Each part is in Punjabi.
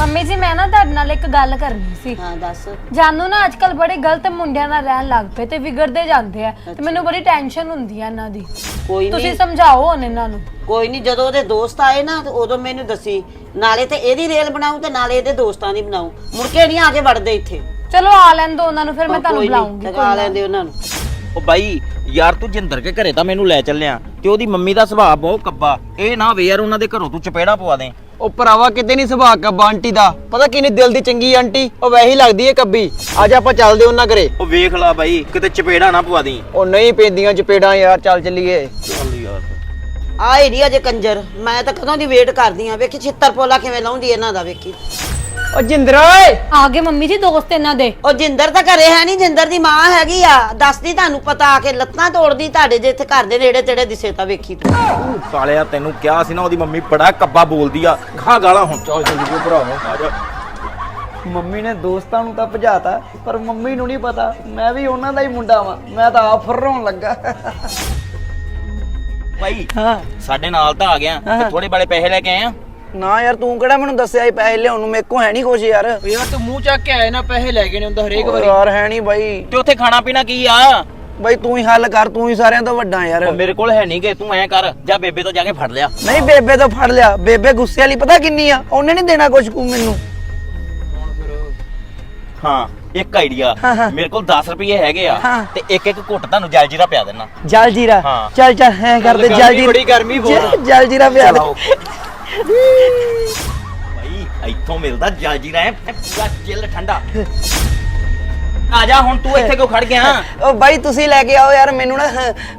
ਮੰਮੀ ਜੀ ਮੈਂ ਨਾ ਤੁਹਾਡੇ ਨਾਲ ਇੱਕ ਗੱਲ ਕਰਨੀ ਸੀ। ਹਾਂ ਦੱਸ। ਜਾਨੂ ਨਾ ਅੱਜਕੱਲ ਬੜੇ ਗਲਤ ਮੁੰਡਿਆਂ ਨਾਲ ਰਹਿਣ ਲੱਗ ਪਏ ਤੇ ਵਿਗੜਦੇ ਜਾਂਦੇ ਆ ਤੇ ਮੈਨੂੰ ਬੜੀ ਟੈਨਸ਼ਨ ਹੁੰਦੀ ਆ ਇਹਨਾਂ ਦੀ। ਕੋਈ ਤੁਸੀਂ ਨਹੀਂ ਸਮਝਾਓ ਹੁਣ ਇਹਨਾਂ ਨੂੰ। ਕੋਈ ਨਹੀਂ ਜਦੋਂ ਉਹਦੇ ਦੋਸਤ ਆਏ ਨਾ ਤੇ ਉਦੋਂ ਮੈਨੂੰ ਦੱਸੀ ਨਾਲੇ ਤੇ ਇਹਦੀ ਰੇਲ ਬਣਾਉ ਤੇ ਨਾਲੇ ਇਹਦੇ ਦੋਸਤਾਂ ਦੀ ਬਣਾਉ। ਮੁੜ ਕੇ ਨਹੀਂ ਆ ਕੇ ਵੜਦੇ ਇੱਥੇ। ਚਲੋ ਆ ਲੈਣ ਦੋ ਉਹਨਾਂ ਨੂੰ ਫਿਰ ਮੈਂ ਤੁਹਾਨੂੰ ਕੋਈ ਨੀ, ਬੁਲਾਉਂਗੀ ਲਗਾ ਲੈਂਦੇ ਉਹਨਾਂ ਨੂੰ। ਉਹ ਬਾਈ ਯਾਰ ਤੂੰ ਜਿੰਦਰ ਕੇ ਘਰੇ ਤਾਂ ਮੈਨੂੰ ਲੈ ਚੱਲਿਆ ਤੇ ਉਹਦੀ ਮੰਮੀ ਦਾ ਸੁਭਾਅ ਬਹੁਤ ਕੱਬਾ। ਇਹ ਨਾ ਵੇ ਯਾਰ ਉਹਨਾਂ ਦੇ ਘਰੋਂ ਤੂੰ ਚਪੇੜਾ ਪਵਾ ਦੇ। ਉਹ ਭਰਾਵਾ ਕਿਤੇ ਨਹੀਂ ਸੁਭਾਅ ਕੱਬਾ ਆਂਟੀ ਦਾ। ਪਤਾ ਕਿੰਨੀ ਦਿਲ ਦੀ ਚੰਗੀ ਆਂਟੀ ਉਹ ਵੈਸੇ ਹੀ ਲੱਗਦੀ ਏ ਕੱਬੀ। ਅੱਜ ਆਪਾਂ ਚੱਲਦੇ ਉਹਨਾਂ ਘਰੇ। ਉਹ ਵੇਖ ਲਾ ਬਾਈ ਕਿਤੇ ਚਪੇੜਾ ਨਾ ਪਵਾ ਦੀ ਉਹ ਨਹੀਂ ਪੈਂਦੀਆਂ ਚਪੇੜਾਂ ਯਾਰ ਚੱਲ ਚੱਲੀਏ। ਚੱਲ ਯਾਰ। ਆਏ ਨਹੀਂ ਅਜੇ ਕੰਜਰ ਮੈਂ ਤਾਂ ਕਦੋਂ ਦੀ ਵੇਟ ਕਰਦੀ ਆ ਵੇਖੀ ਛਿੱਤਰ ਪੋਲਾ ਕਿਵੇਂ ਲਾਉਂਦੀ ਇਹਨਾਂ ਦਾ ਵੇਖੀ। ਉਹ ਜਿੰਦਰ ਓਏ। ਆ ਗਏ ਮੰਮੀ ਜੀ ਦੋਸਤ ਇਹਨਾਂ ਦੇ। ਉਹ ਜਿੰਦਰ ਤਾਂ ਘਰੇ ਹੈ ਨਹੀਂ ਜਿੰਦਰ ਦੀ ਮਾਂ ਹੈਗੀ ਆ। ਦੱਸਦੀ ਤੁਹਾਨੂੰ ਪਤਾ ਆ ਕੇ ਲੱਤਾਂ ਤੋੜਦੀ ਤੁਹਾਡੇ ਜੇ ਇੱਥੇ ਘਰ ਦੇ ਨੇੜੇ ਤੇੜੇ ਦਿਸੇ ਤਾਂ ਵੇਖੀ ਤੂੰ। ਸਾਲਿਆ ਤੈਨੂੰ ਕਿਹਾ ਸੀ ਨਾ ਉਹਦੀ ਮੰਮੀ ਬੜਾ ਕੱਬਾ ਬੋਲਦੀ ਆ। ਖਾ ਗਾਲਾਂ ਹੁਣ। ਚੱਲ ਚੱਲੀਏ ਭਰਾਵਾ ਆ ਜਾ। ਮੰਮੀ ਨੇ ਦੋਸਤਾਂ ਨੂੰ ਤਾਂ ਭਜਾਤਾ ਪਰ ਮੰਮੀ ਨੂੰ ਨਹੀਂ ਪਤਾ। ਮੈਂ ਵੀ ਉਹਨਾਂ ਦਾ ਹੀ ਮੁੰਡਾ ਵਾਂ। ਮੈਂ ਤਾਂ ਆਪ ਫਰਰਾਉਣ ਲੱਗਾ। ਬਾਈ ਹਾਂ। ਸਾਡੇ ਨਾਲ ਤਾਂ ਆ ਗਿਆ। ਤੇ ਥੋੜੇ ਬੜੇ ਪੈਸੇ ਲੈ ਕੇ ਆਏ ਆ? ਨਾ ਯਾਰ ਤੂੰ ਕਿਹੜਾ ਮੈਨੂੰ ਦੱਸਿਆ ਸੀ ਪੈਸੇ ਲਿਆਉਣ ਨੂੰ? ਮੇਰੇ ਕੋਲ ਹੈ ਨਹੀਂ ਕੁਝ ਯਾਰ। ਯਾਰ ਤੂੰ ਮੂੰਹ ਚੱਕ ਕੇ ਆਏ ਨਾ ਪੈਸੇ ਲੈ ਗਏ ਨੇ ਹੁੰਦਾ ਹਰੇਕ ਵਾਰੀ। ਯਾਰ ਹੈ ਨਹੀਂ ਬਾਈ। ਤੇ ਉੱਥੇ ਖਾਣਾ ਪੀਣਾ ਕੀ ਆ? ਬਾਈ ਤੂੰ ਹੀ ਹੱਲ ਕਰ ਤੂੰ ਹੀ ਸਾਰਿਆਂ ਤੋਂ ਵੱਡਾ ਯਾਰ। ਮੇਰੇ ਕੋਲ ਹੈ ਨਹੀਂ ਗੇ ਤੂੰ ਐ ਕਰ ਜਾ ਬੇਬੇ ਤੋਂ ਜਾ ਕੇ ਫੜ ਲਿਆ। ਨਹੀਂ ਬੇਬੇ ਤੋਂ ਫੜ ਲਿਆ। ਬੇਬੇ ਗੁੱਸੇ ਵਾਲੀ ਪਤਾ ਕਿੰਨੀ ਆ? ਉਹਨੇ ਨਹੀਂ ਦੇਣਾ ਕੁਝ ਕੁ ਮੈਨੂੰ। ਹਾਂ ਇੱਕ ਆਈਡੀਆ ਹਾਂ, ਹਾਂ। ਮੇਰੇ ਕੋਲ 10 ਰੁਪਏ ਹੈਗੇ ਆ ਹਾਂ। ਤੇ ਇੱਕ ਇੱਕ ਘੁੱਟ ਤੁਹਾਨੂੰ ਜਲ ਜੀਰਾ ਪਿਆ ਦੇਣਾ ਜਲ ਜੀਰਾ ਹਾਂ। ਚੱਲ ਚੱਲ ਹੈ ਕਰਦੇ ਗਰਮੀ ਜਲ ਜੀਰਾ ਬੜੀ ਗਰਮੀ ਬਹੁਤ ਆ। ਜਲ ਜੀਰਾ ਪਿਆ ਦੇ। ਚਲਾਓ। ਭਾਈ ਇੱਥੋਂ ਮਿਲਦਾ ਜਲ ਜੀਰਾ ਪੂਰਾ ਚਿੱਲ ਠੰਡਾ। ਆ ਜਾ ਹੁਣ ਤੂੰ ਇੱਥੇ ਕਿਉਂ ਖੜ ਗਿਆ? ਉਹ ਬਾਈ ਤੁਸੀਂ ਲੈ ਕੇ ਆਓ ਯਾਰ ਮੈਨੂੰ ਨਾ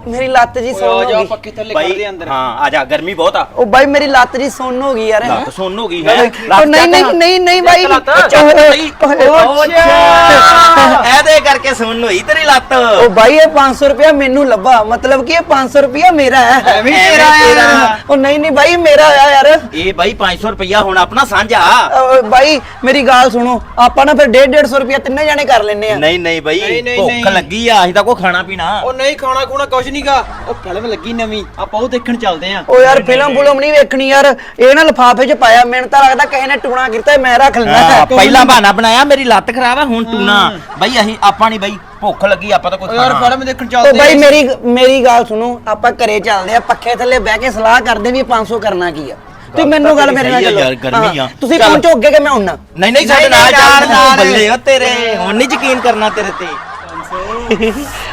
ਮੇਰੀ ਲੱਤ ਜੀ ਸੁੰਨ ਆ ਹੋ ਜਾ ਗਈ। ਥੱਲੇ ਅੰਦਰ। ਹਾਂ ਆ ਜਾ ਗਰਮੀ ਬਹੁਤ ਆ। ਉਹ ਬਾਈ ਮੇਰੀ ਲੱਤ ਜੀ ਸੁੰਨ ਹੋ ਗਈ ਯਾਰ ਲੱਤ ਸੁੰਨ ਹੋ ਗਈ ਹੈ? ਉਹ ਨਹੀਂ ਨਹੀਂ ਨਹੀਂ ਨਹੀਂ ਬਾਈ। ਇਹਦੇ ਕਰਕੇ ਸੁੰਨ ਹੋਈ ਤੇਰੀ ਲੱਤ। ਉਹ ਬਾਈ ਇਹ 500 ਰੁਪਇਆ ਮੈਨੂੰ ਲੱਭਾ। ਮਤਲਬ ਕਿ ਇਹ 500 ਰੁਪਇਆ ਮੇਰਾ ਹੈ। ਐਵੇਂ ਤੇਰਾ। ਯਾਰ ਉਹ ਨਹੀਂ ਨਹੀਂ ਬਾਈ ਮੇਰਾ ਆ ਯਾਰ। ਇਹ ਭਾਈ 500 ਰੁਪਇਆ ਹੁਣ ਆਪਣਾ ਸਾਂਝਾ। ਬਾਈ ਮੇਰੀ ਗੱਲ ਸੁਣੋ। ਆਪਾਂ ਨਾ ਫਿਰ 1.5 150 ਰੁਪਇਆ ਤਿੰਨੇ ਜਾਣੇ ਕਰ ਲੈਨੇ ਆ। ਨਹੀਂ ਨਹੀਂ ਨਹੀਂ, ਭੁੱਖ ਨਹੀਂ। ਲੱਗੀ ਆ ਅਸੀਂ ਤਾਂ ਕੋ ਖਾਣਾ ਪੀਣਾ। ਉਹ ਨਹੀਂ ਖਾਣਾ ਖੂਣਾ ਕੁਛ ਨਹੀਂਗਾ ਉਹ ਫਿਲਮ ਲੱਗੀ ਨਵੀਂ ਆਪਾਂ ਉਹ ਦੇਖਣ ਚੱਲਦੇ ਆਂ। ਓ ਯਾਰ ਫਿਲਮ ਫੁਲਮ ਨਹੀਂ ਵੇਖਣੀ ਯਾਰ। ਇਹ ਨਾ ਲਫਾਫੇ 'ਚ ਪਾਇਆ ਮੈਨੂੰ ਤਾਂ ਲੱਗਦਾ ਕਿਸੇ ਨੇ ਟੂਣਾ ਕੀਤਾ ਮੈਂ ਰੱਖ ਲੈਣਾ ਹਾਂ, ਪਹਿਲਾਂ ਬਹਾਨਾ ਬਣਾਇਆ ਮੇਰੀ ਲੱਤ ਖਰਾਬ ਆ ਹੁਣ ਟੂਣਾ। ਬਾਈ ਅਸੀਂ ਆਪਾਂ ਨਹੀਂ ਬਾਈ ਭੁੱਖ ਲੱਗੀ ਆਪਾਂ ਤਾਂ ਕੋਈ ਯਾਰ ਖਾਣਾ। ਫਿਲਮ ਦੇਖਣ ਓ ਚੱਲਦੇ ਬਾਈ। ਮੇਰੀ ਮੇਰੀ ਗੱਲ ਸੁਣੋ ਆਪਾਂ ਘਰੇ ਚੱਲਦੇ ਆ ਪੱਖੇ ਥੱਲੇ ਬਹਿ ਕੇ ਸਲਾਹ ਕਰਦੇ ਵੀ 500 ਕਰਨਾ ਕੀ ਆ। ਤੁਸੀਂ ਮੈਨੂੰ ਗੱਲ ਮੇਰੇ ਨਾਲ ਆ ਚੱਲੋ। ਯਾਰ, ਗਰਮੀ ਆ। ਤੁਸੀਂ। ਪਹੁੰਚੋ ਅੱਗੇ ਕਿ ਮੈਂ ਹੁੰਨਾ ਨਹੀਂ ਨਹੀਂ ਸਾਡੇ ਨਾਲ ਚੱਲ ਨਾਲ। ਬੱਲੇ ਓ ਤੇਰੇ। ਹੁਣ ਨਹੀਂ ਯਕੀਨ ਕਰਨਾ ਤੇਰੇ ਤੇ।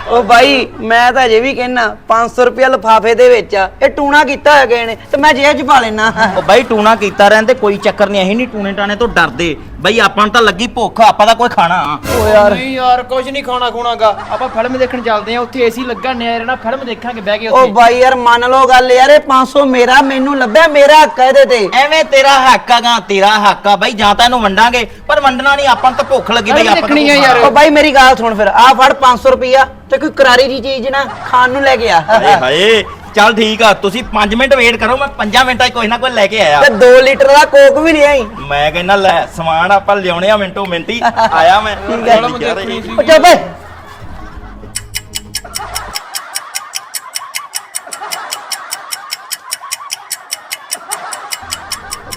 ਓ ਬਾਈ ਮੈਂ ਤਾਂ ਅਜੇ ਵੀ ਕਹਿਣਾ 500 ਰੁਪਇਆ ਲਫਾਫੇ ਦੇ ਵਿੱਚ ਆ। ਇਹ ਟੂਣਾ ਕੀਤਾ ਹੋਇਆ ਗਏ ਨੇ ਤੇ ਮੈਂ ਜੇਬ 'ਚ ਪਾ ਲੈਣਾ ਉਹ ਬਾਈ ਟੂਣਾ ਕੀਤਾ ਰਹਿੰਦੇ ਕੋਈ ਚੱਕਰ ਨਹੀਂ ਅਸੀਂ ਨਹੀਂ ਟੂਣੇ ਟਾਣੇ ਤੋਂ ਡਰਦੇ। ਬਾਈ ਆਪਾਂ ਨੂੰ ਤਾਂ ਲੱਗੀ ਭੁੱਖ ਆਪਾਂ ਦਾ ਕੋਈ ਖਾਣਾ। ਓ ਯਾਰ। ਨਹੀਂ ਯਾਰ ਕੁਛ ਨਹੀਂ ਖਾਣਾ ਖੂਣਾਗਾ। ਆਪਾਂ ਫਿਲਮ ਦੇਖਣ ਚੱਲਦੇ ਆਂ ਉੱਥੇ ਏਸੀ ਲੱਗਾ ਨਿਆ ਰਹਿਣਾ ਫਿਲਮ ਦੇਖਾਂਗੇ ਬਹਿ ਕੇ ਓ ਉੱਥੇ। ਬਾਈ ਯਾਰ ਮੰਨ ਲਓ ਗੱਲ ਯਾਰ ਇਹ 500 ਮੇਰਾ ਮੈਨੂੰ ਲੱਭਿਆ ਮੇਰਾ ਹੱਕ ਹੈ ਇਹਦੇ ਤੇ। ਐਵੇਂ ਤੇਰਾ ਹੱਕ ਆਗਾ ਤੇਰਾ ਹੱਕ ਆ ਬਾਈ ਜਾਂ ਤਾਂ ਇਹਨੂੰ ਵੰਡਾਂਗੇ ਪਰ ਵੰਡਣਾ ਨਹੀਂ ਆਪਾਂ ਨੂੰ ਤਾਂ ਭੁੱਖ ਲੱਗੀ ਬਾਈ ਆਪਾਂ ਦੇਖਣੀ ਆ ਯਾਰ। ਓ ਬਾਈ ਮੇਰੀ ਗੱਲ ਸੁਣ ਫਿਰ ਆ ਫੜ 500 ਰੁਪਇਆ ਤੇ ਕੋਈ ਕਰਾਰੀ ਜੀ ਚੀਜ਼ ਨਾ ਖਾਣ ਨੂੰ ਲੈ ਕੇ ਆ। ਹਾਏ ਹਾਏ ਚੱਲ ਠੀਕ ਆ ਤੁਸੀਂ 5 ਮਿੰਟ ਵੇਟ ਕਰੋ ਮੈਂ 5 ਮਿੰਟਾਂ 'ਚ ਕੋਈ ਨਾ ਕੋਈ ਲੈ ਕੇ ਆਇਆ। ਤੇ 2 ਲੀਟਰ ਦਾ ਕੋਕ ਵੀ ਲਿਆਈ ਮੈਂ ਕਹਿੰਦਾ ਲੈ ਸਮਾਨ ਆਪਾਂ ਲਿਆਉਣੇ ਆ ਮਿੰਟੋ ਮਿੰਟੀ ਆਇਆ ਮੈਂ। ਠੀਕ ਹੈ। ਓ ਚੱਲ ਬਈ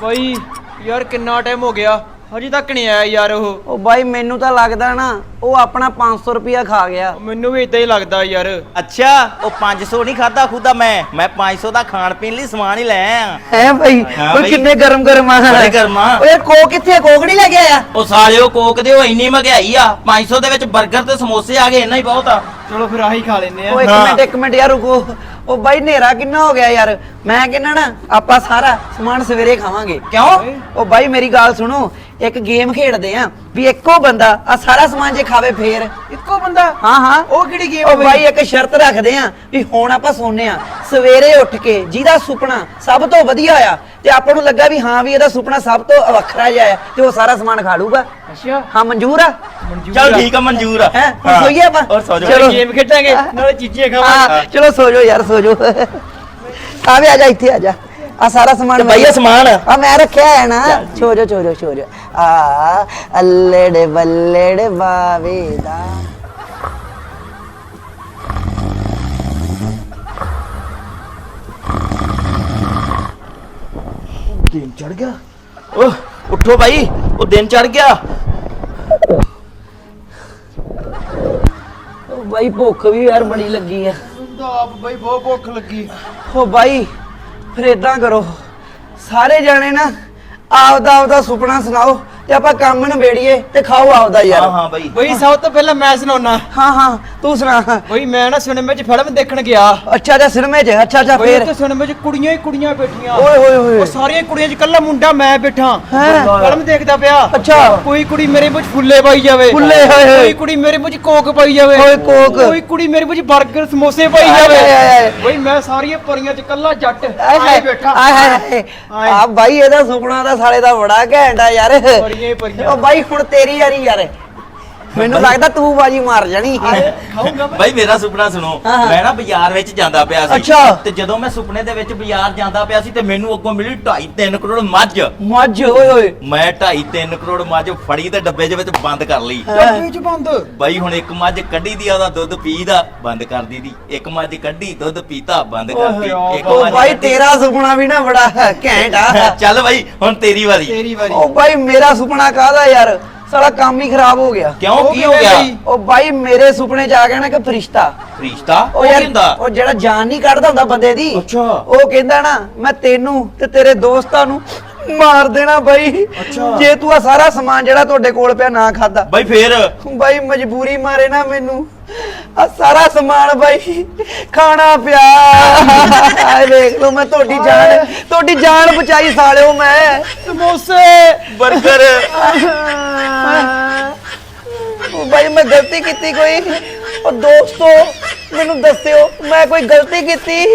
ਬਾਈ ਯਾਰ ਕਿੰਨਾ ਟਾਈਮ ਹੋ ਗਿਆ? ਹਜੇ ਤੱਕ ਨਹੀਂ ਆਇਆ ਯਾਰ ਉਹ। ਓ ਬਾਈ ਮੈਨੂੰ ਤਾਂ ਲੱਗਦਾ ਨਾ ਉਹ ਆਪਣਾ 500 ਰੁਪਇਆ ਖਾ ਗਿਆ। ਮੈਨੂੰ ਵੀ ਇਦਾਂ ਹੀ ਲੱਗਦਾ ਯਾਰ। ਅੱਛਾ ਉਹ 500 ਨਹੀਂ ਖਾਦਾ ਖੁਦਾ ਮੈਂ। ਮੈਂ 500 ਦਾ ਖਾਣ ਪੀਣ ਲਈ ਸਮਾਨ ਹੀ ਲੈ ਆਇਆ। ਹੈ ਬਾਈ? ਹਾਂ ਬਾਈ। ਕਿੰਨੇ ਗਰਮ ਗਰਮ ਆ। ਬੜੇ ਗਰਮ ਆ। ਓਏ ਕੋਕ ਕਿੱਥੇ ਆ? ਕੋਕ ਨਹੀਂ ਲੈ ਕੇ ਆਇਆ? ਉਹ ਸਾਲਿਓ ਕੋਕ ਦੇ ਉਹ ਇੰਨੀ ਮਹਿੰਗਾਈ ਆ। 500 ਦੇ ਵਿੱਚ 버ਗਰ ਤੇ ਸਮੋਸੇ ਆ ਗਏ ਇੰਨਾ ਹੀ ਬਹੁਤ ਆ। ਚਲੋ ਫਿਰ ਆਹੀ ਖਾ ਲੈਨੇ ਆ। ਓਏ ਇੱਕ ਹਾਂ। ਮਿੰਟ ਇੱਕ ਮਿੰਟ ਯਾਰ ਰੁਕੋ। ਉਹ ਬਾਈ ਹਨੇਰਾ ਕਿੰਨਾ ਹੋ ਗਿਆ ਯਾਰ? ਮੈਂ ਕਹਿੰਦਾ ਨਾ ਆਪਾਂ ਸਾਰਾ ਸਮਾਨ ਸਵੇਰੇ ਖਾਵਾਂਗੇ। ਕਿਉਂ? ਉਹ ਬਾਈ ਮੇਰੀ ਗੱਲ ਸੁਣੋ। ਇੱਕ ਗੇਮ ਖੇਡਦੇ ਆ ਵੀ ਇੱਕੋ ਬੰਦਾ ਆ ਸਾਰਾ ਸਮਾਨ ਜੇ ਖਾਵੇ ਫੇਰ। ਇੱਕੋ ਬੰਦਾ? ਹਾਂ ਹਾਂ। ਉਹ ਕਿਹੜੀ game ਉਹ ਬਾਈ? ਇੱਕ ਸ਼ਰਤ ਰੱਖਦੇ ਆ ਵੀ ਹੁਣ ਆਪਾਂ ਸੋਨੇ ਆ। ਸਵੇਰੇ ਉੱਠ ਕੇ ਜਿਹਦਾ ਸੁਪਨਾ ਸਭ ਤੋਂ ਵਧੀਆ ਆ ਤੇ ਆਪਾਂ ਨੂੰ ਲੱਗਾ ਵੀ ਹਾਂ ਵੀ ਇਹਦਾ ਸੁਪਨਾ ਸਭ ਤੋਂ ਵੱਖਰਾ ਜਿਹਾ ਆ ਤੇ ਉਹ ਸਾਰਾ ਸਮਾਨ ਖਾ ਲੂਗਾ। ਅੱਛਾ। ਹਾਂ ਮਨਜ਼ੂਰ ਆ? ਚੱਲ ਠੀਕ ਆ ਮਨਜ਼ੂਰ ਆ। ਹੈ? ਹੁਣ। ਸੋਈਏ ਆਪਾਂ? ਹੋਰ ਸੋ ਜਾਓ। ਗੇਮ ਖੇਡਾਂਗੇ ਨਾਲੇ ਚੀਜ਼ੀਆਂ ਖਾਵਾਂਗੇ। ਚਲੋ ਸੋ ਜਾਓ ਯਾਰ ਸੋ ਜਾਓ ਆ ਵੀ ਆ ਜਾ ਇੱਥੇ ਆ ਜਾ। ਆ ਸਾਰਾ ਸਮਾਨ ਬਾਈ ਇਹ ਸਮਾਨ ਆ ਮੈਂ ਰੱਖਿਆ ਹੈ ਨਾ ਛੋ ਜੋ ਛੋ ਜੋ ਛੋ ਜੋ ਆ ਅੱਲੜੇ ਬੱਲੜੇ ਬਾਵੇ ਦਾ ਗੇਮ ਚੜ ਗਿਆ ਓਹ ਉੱਠੋ ਬਾਈ ਉਹ ਦਿਨ ਚੜ ਗਿਆ ਉਹ ਬਾਈ ਭੁੱਖ ਵੀ ਯਾਰ ਬੜੀ ਲੱਗੀ ਆ ਤਾਂ ਆਪ ਬਈ ਬਹੁਤ ਭੁੱਖ ਲੱਗੀ ਉਹ ਬਾਈ ਫਿਰ ਇਦਾਂ ਕਰੋ। ਸਾਰੇ ਜਾਣੇ ਨਾ ਆਪਦਾ ਆਪਦਾ ਸੁਪਨਾ ਸੁਣਾਓ। ਤੇ ਆਪਾਂ ਕੰਮ ਨਿਬੇੜੀਏ ਤੇ ਖਾਓ ਆਪਦਾ ਯਾਰ। ਹਾਂ ਹਾਂ ਬਾਈ। ਬਈ ਸਭ ਤੋਂ ਪਹਿਲਾਂ ਮੈਂ ਸੁਣਾਉਣਾ ਹਾਂ ਹਾਂ ਤੂੰ ਸੁਣਾ। ਬਈ ਮੈਂ ਨਾ ਸਿਨੇਮੇ 'ਚ ਫਿਲਮ ਦੇਖਣ ਗਿਆ। ਅੱਛਾ ਅੱਛਾ ਸਿਨੇਮੇ 'ਚ? ਅੱਛਾ ਅੱਛਾ ਬਈ ਫੇਰ? ਉੱਥੇ ਸਿਨੇਮੇ 'ਚ ਕੁੜੀਆਂ ਹੀ ਕੁੜੀਆਂ ਬੈਠੀਆਂ। ਓਏ ਹੋਏ ਹੋਏ ਉਹ ਸਾਰੀਆਂ ਕੁੜੀਆਂ 'ਚ ਇਕੱਲਾ ਮੁੰਡਾ ਮੈਂ ਬੈਠਾ। ਹੈਂ? ਫਿਲਮ ਦੇਖਦਾ ਪਿਆ। ਅੱਛਾ। ਕੋਈ ਕੁੜੀ ਮੇਰੇ ਮੂੰਹ 'ਚ ਫੁੱਲੇ ਪਾਈ ਜਾਵੇ। ਫੁੱਲੇ, ਹੋਏ ਹੋਏ। ਕੋਈ ਕੁੜੀ ਮੇਰੇ ਮੂੰਹ 'ਚ ਕੋਕ ਪਾਈ ਜਾਵੇ। ਓਏ ਕੋਕ। ਕੋਈ ਕੁੜੀ ਮੇਰੇ ਮੂੰਹ 'ਚ 버ਗਰ ਸਮੋਸੇ ਪਾਈ ਜਾਵੇ। ਆਏ, ਆਏ, ਆਏ। ਬਈ ਮੈਂ ਸਾਰੀਆਂ ਪਰੀਆਂ 'ਚ ਇਕੱਲਾ ਜੱਟ। ਆਏ ਬੈਠਾ। ਆਏ ਹਾਏ। ਆਏ। ਆ ਬਾਈ ਇਹਦਾ ਸੁਪਨਾ ਤਾਂ ਸਾਲੇ ਦਾ ਬੜਾ ਘੈਂਟ ਆ ਯਾਰ। ਪਰੀਆਂ ਹੀ ਪਰੀਆਂ ਉਹ ਬਾਈ ਹੁਣ ਤੇਰੀ ਯਾਰੀ ਯਾਰ। ਮੈਨੂੰ ਲੱਗਦਾ ਤੂੰ ਬਾਜੀ ਮਾਰ ਜਾਣੀ ਖਾਊਂਗਾ ਬਾਈ ਮੇਰਾ ਸੁਪਨਾ ਸੁਣੋ। ਮੈਂ ਨਾ ਬਾਜ਼ਾਰ ਵਿੱਚ ਜਾਂਦਾ ਪਿਆ ਸੀ। ਤੇ ਜਦੋਂ ਮੈਂ ਸੁਪਨੇ ਦੇ ਵਿੱਚ ਬਾਜ਼ਾਰ ਜਾਂਦਾ ਪਿਆ ਸੀ ਤੇ ਮੈਨੂੰ ਅੱਗੋਂ ਮਿਲੀ 2.5 3 ਕਰੋੜ ਮੱਝ। ਮੱਝ ਓਏ ਹੋਏ ਮੈਂ 2.5 3 ਕਰੋੜ ਮੱਝ ਫੜੀ ਤੇ ਡੱਬੇ ਦੇ ਵਿੱਚ ਬੰਦ ਕਰ ਲਈ। ਡੱਬੇ 'ਚ ਬੰਦ? ਬਾਈ ਹੁਣ ਇੱਕ ਮੱਝ ਕੱਢੀ ਦੀ ਉਹਦਾ ਦੁੱਧ ਪੀਦਾ ਬੰਦ ਕਰ ਦੀ ਇੱਕ ਮੱਝ ਕੱਢੀ ਦੁੱਧ ਪੀਤਾ ਬੰਦ ਓਏ ਇੱਕ ਮੱਝ ਬਾਈ ਤੇਰਾ ਸੁਪਨਾ ਵੀ ਨਾ ਬੜਾ ਘੈਂਟ ਆ। ਚੱਲ ਬਾਈ ਹੁਣ ਤੇਰੀ ਵਾਰੀ। ਤੇਰੀ ਵਾਰੀ। ਉਹ ਬਾਈ ਮੇਰਾ ਸੁਪਨਾ ਕਾਹਦਾ ਯਾਰ? ਸਾਲਾ ਕੰਮ ਹੀ ਖਰਾਬ ਹੋ ਗਿਆ। ਕਿਉਂ? ਕੀ ਹੋ ਗਿਆ? ਉਹ ਬਾਈ ਮੇਰੇ ਸੁਪਨੇ ਚ ਆ ਗਿਆ ਨਾ ਕਿ ਫਰਿਸ਼ਤਾ। ਰਿਸ਼ਤਾ ਉਹ ਯਾਰ ਉਹ ਜਿਹੜਾ ਜਾਨ ਨਹੀਂ ਕੱਢਦਾ ਹੁੰਦਾ ਬੰਦੇ ਦੀ ਅੱਛਾ। ਉਹ ਕਹਿੰਦਾ ਨਾ ਮੈਂ ਤੈਨੂੰ ਤੇ ਤੇਰੇ ਦੋਸਤਾਂ ਨੂੰ ਮਾਰ ਦੇਣਾ ਬਾਈ। ਜੇ ਤੂੰ ਆ ਸਾਰਾ ਸਮਾਨ ਜਿਹੜਾ ਤੁਹਾਡੇ ਕੋਲ ਪਿਆ ਨਾ ਖਾਦਾ ਬਾਈ ਫੇਰ? ਬਾਈ ਮਜਬੂਰੀ ਮਾਰੇ ਨਾ ਮੈਨੂੰ। ਆ ਸਾਰਾ ਸਮਾਨ ਬਾਈ ਖਾਣਾ ਪਿਆ। ਆਏ ਵੇਖ ਲਓ ਮੈਂ ਤੁਹਾਡੀ ਜਾਨ ਤੁਹਾਡੀ ਜਾਨ ਬਚਾਈ ਸਾਲਿਓ ਮੈਂ। ਸਮੋਸੇ। 버ਗਰ ਉਹ ਬਾਈ ਮੈਂ ਗਲਤੀ ਕੀਤੀ ਕੋਈ? ਉਹ ਦੋਸਤੋ ਮੈਨੂੰ ਦੱਸਿਓ ਮੈਂ ਕੋਈ ਗਲਤੀ ਕੀਤੀ?